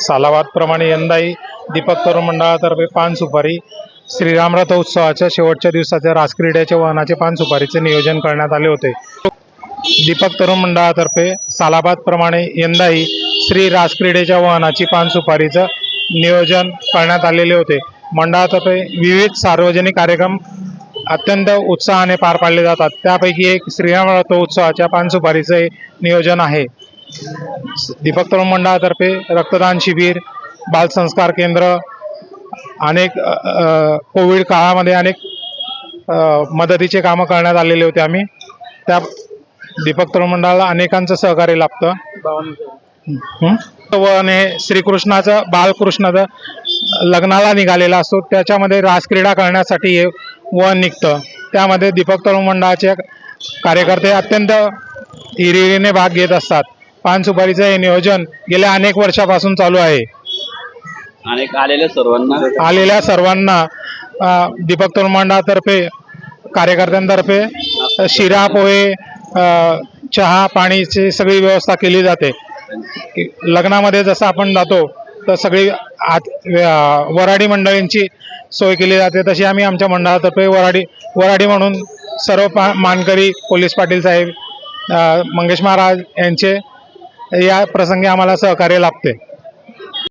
सालाबाद प्रमाणे यंदाही दीपक तरुण मंडळातर्फे पान सुपारी श्रीरामरथ उत्सवाच्या शेवटच्या दिवसाच्या रासक्रीड्याच्या वाहनाचे पान सुपारीचे नियोजन करण्यात आले होते. दीपक तरुण मंडळातर्फे सालाबाद प्रमाणे यंदाही श्री रासक्रीडेच्या वाहनाची पान सुपारीचं नियोजन करण्यात आलेले होते. मंडळातर्फे विविध सार्वजनिक कार्यक्रम अत्यंत उत्साहाने पार पाडले जातात. त्यापैकी एक श्रीरामरथ उत्सवाच्या पान सुपारीचं हे नियोजन आहे. दीपक तरुण मंडळातर्फे रक्तदान शिबिर बालसंस्कार केंद्र अनेक कोविड काळामध्ये अनेक मदतीचे कामं करण्यात आलेले होते आम्ही. त्या दीपक तरुण मंडळाला अनेकांचं सहकार्य लाभतं? वन हे श्रीकृष्णाचं बालकृष्णाचं लग्नाला निघालेला असतो. त्याच्यामध्ये रासक्रीडा करण्यासाठी हे वन निघतं. त्यामध्ये दीपक तरुण मंडळाचे कार्यकर्ते अत्यंत हिरिरीने भाग घेत असतात. पान सुपारीचं हे नियोजन गेल्या अनेक वर्षापासून चालू आहे. आलेल्या सर्वांना? आलेल्या सर्वांना दीपक तरुण मंडळातर्फे कार्यकर्त्यांतर्फे शिरा पोहे चहा पाणीची सगळी व्यवस्था केली जाते. लग्नामध्ये जसं आपण जातो तर सगळी आत वराडी मंडळींची सोय केली जाते. तशी आम्ही आमच्या मंडळातर्फे वराडी वराडी म्हणून सर्व पा मानकरी पोलीस पाटील साहेब मंगेश महाराज यांचे या प्रसंगी आम्हाला सहकार्य लाभते.